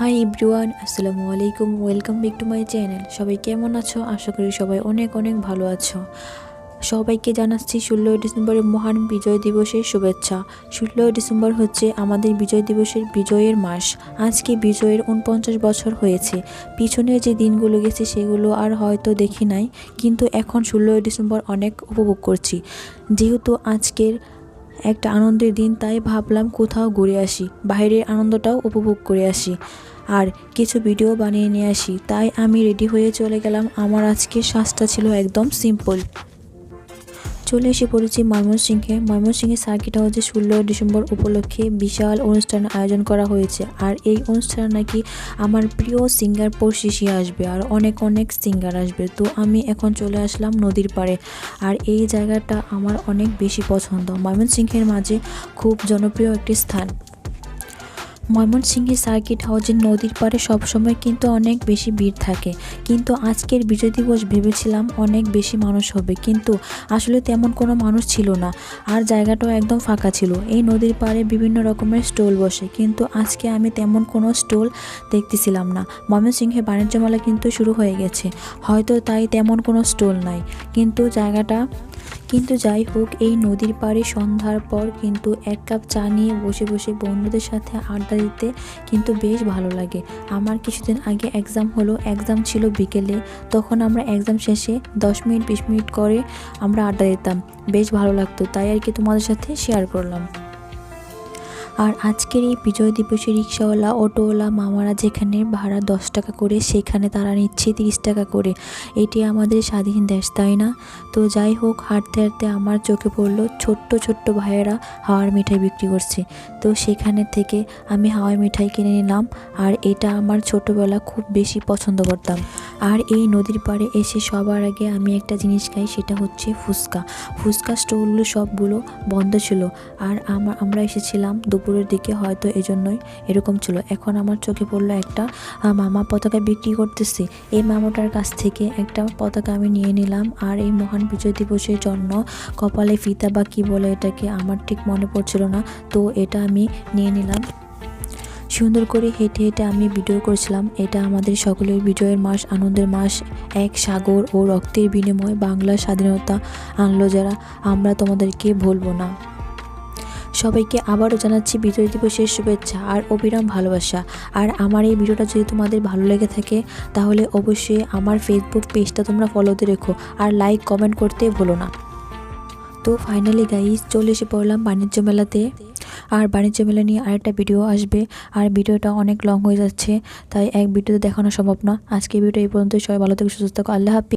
High everyone, আসসালামু আলাইকুম, welcome back to my channel. সবাই কেমন আছো? আশা করি সবাই অনেক অনেক ভালো আছো। সবাইকে জানাচ্ছি ষোলোই ডিসেম্বরের মহান বিজয় দিবসের শুভেচ্ছা। ষোলোই ডিসেম্বর হচ্ছে আমাদের বিজয় দিবসের বিজয়ের মাস। আজকে বিজয়ের উনপঞ্চাশ বছর হয়েছে। পিছনে যে দিনগুলো গেছে সেগুলো আর হয়তো দেখি নাই, কিন্তু এখন ষোলোই ডিসেম্বর অনেক উপভোগ করছি। যেহেতু আজকের একটা আনন্দের দিন, তাই ভাবলাম কোথাও ঘুরে আসি, বাইরের আনন্দটাও উপভোগ করে আসি। আর কিছু ভিডিও বানিয়ে নিয়ে আসি, তাই আমি রেডি হয়ে চলে গেলাম। আমার আজকে শ্বাসটা ছিল একদম সিম্পল চলে এসে পড়েছি ময়মনসিংহে। ময়মনসিংহে সার্কিট হাউসে ষোলো ডিসেম্বর উপলক্ষে বিশাল অনুষ্ঠান আয়োজন করা হয়েছে। আর এই অনুষ্ঠানে নাকি আমার প্রিয় সিঙ্গার পরশিসি আসবে আর অনেক অনেক সিঙ্গার আসবে। তো আমি এখন চলে আসলাম নদীর পাড়ে। আর এই জায়গাটা আমার অনেক বেশি পছন্দ। ময়মনসিংহের মাঝে খুব জনপ্রিয় একটি স্থান। ময়মনসিংহে সার্কিট হাউজের নদীর পাড়ে সবসময় কিন্তু অনেক বেশি ভিড় থাকে। কিন্তু আজকের বিজয় দিবস ভেবেছিলাম অনেক বেশি মানুষ হবে। কিন্তু আসলে তেমন কোনো মানুষ ছিল না। আর জায়গাটাও একদম ফাঁকা ছিল। এই নদীর পাড়ে বিভিন্ন রকমের স্টল বসে। কিন্তু আজকে আমি তেমন কোনো স্টল দেখতেছিলাম না। ময়মনসিংহে বাণিজ্য মেলা কিন্তু শুরু হয়ে গেছে। হয়তো তাই তেমন কোনো স্টল নাই। কিন্তু জায়গাটা কিন্তু যাই হোক, এই নদীর পাড়ে সন্ধ্যার পর কিন্তু এক কাপ চা নিয়ে বসে বসে বন্ধুদের সাথে আড্ডা দিতে কিন্তু বেশ ভালো লাগে। আমার কিছুদিন আগে এক্সাম হলো এক্সাম ছিল বিকেলে। তখন আমরা এক্সাম শেষে দশ মিনিট, বিশ মিনিট করে আমরা আড্ডা দিতাম। বেশ ভালো লাগতো, তাই আর কি তোমাদের সাথে শেয়ার করলাম। আর আজকের এই বিজয় দিবসে রিক্সাওয়ালা, অটোওয়ালা, মামারা যেখানে ভাড়া দশ টাকা করে, সেখানে তারা নিচ্ছে তিরিশ টাকা করে। এটি আমাদের স্বাধীন দেশ, তাই না? তো যাই হোক, হাঁটতে হাঁটতে আমার চোখে পড়ল ছোট্ট ছোট্ট ভাইয়েরা হাওয়ার মিঠাই বিক্রি করছে। তো সেখানে থেকে আমি হাওয়াই মিঠাই কিনে নিলাম আর এটা আমার ছোটোবেলা খুব বেশি পছন্দ করতাম। আর এই নদীর পাড়ে এসে সবার আগে আমি একটা জিনিস খাই, সেটা হচ্ছে ফুচকা। ফুচকা স্টোরগুলো সবগুলো বন্ধ ছিল আর আমার আমরা এসেছিলাম দুপুরের দিকে হয়তো এজন্যই এরকম ছিল। এখন আমার চোখে পড়ল একটা মামা পতাকা বিক্রি করতেছে। এই মামাটার কাছ থেকে একটা পতাকা আমি নিয়ে নিলাম। আর এই মহান বিজয় দিবসের জন্য কপালে ফিতা বা কী বলে এটাকে আমার ঠিক মনে পড়ছিল না, তো এটা আমি নিয়ে নিলাম। সুন্দর করে হেঁটে হেঁটে আমি ভিডিও করেছিলাম। এটা আমাদের সকলের বিজয়ের মাস, আনন্দের মাস, এক সাগর ও রক্তের বিনিময়ে বাংলার স্বাধীনতা আনলো যারা। আমরা তোমাদেরকে ভুলবো না। সবাইকে আবারও জানাচ্ছি বিজয় দিবসের শুভেচ্ছা আর অবিরাম ভালোবাসা। আর আমার এই ভিডিওটা যদি তোমাদের ভালো লেগে থাকে, তাহলে অবশ্যই আমার ফেসবুক পেজটা তোমরা ফলোতে রেখো আর লাইক কমেন্ট করতে ভুলো না। তো ফাইনালি গাইজ চলে এসে পড়লাম বাণিজ্য মেলাতে। আর বাণিজ্য মেলা নিয়ে আরেকটা ভিডিও আসবে। আর ভিডিওটা অনেক লং হয়ে যাচ্ছে, তাই এক ভিডিওতে দেখানো সম্ভব না। আজকে ভিডিও এই পর্যন্ত সবাই ভালো থেকে, সুস্থ থাকো। আল্লাহ হাফিজ।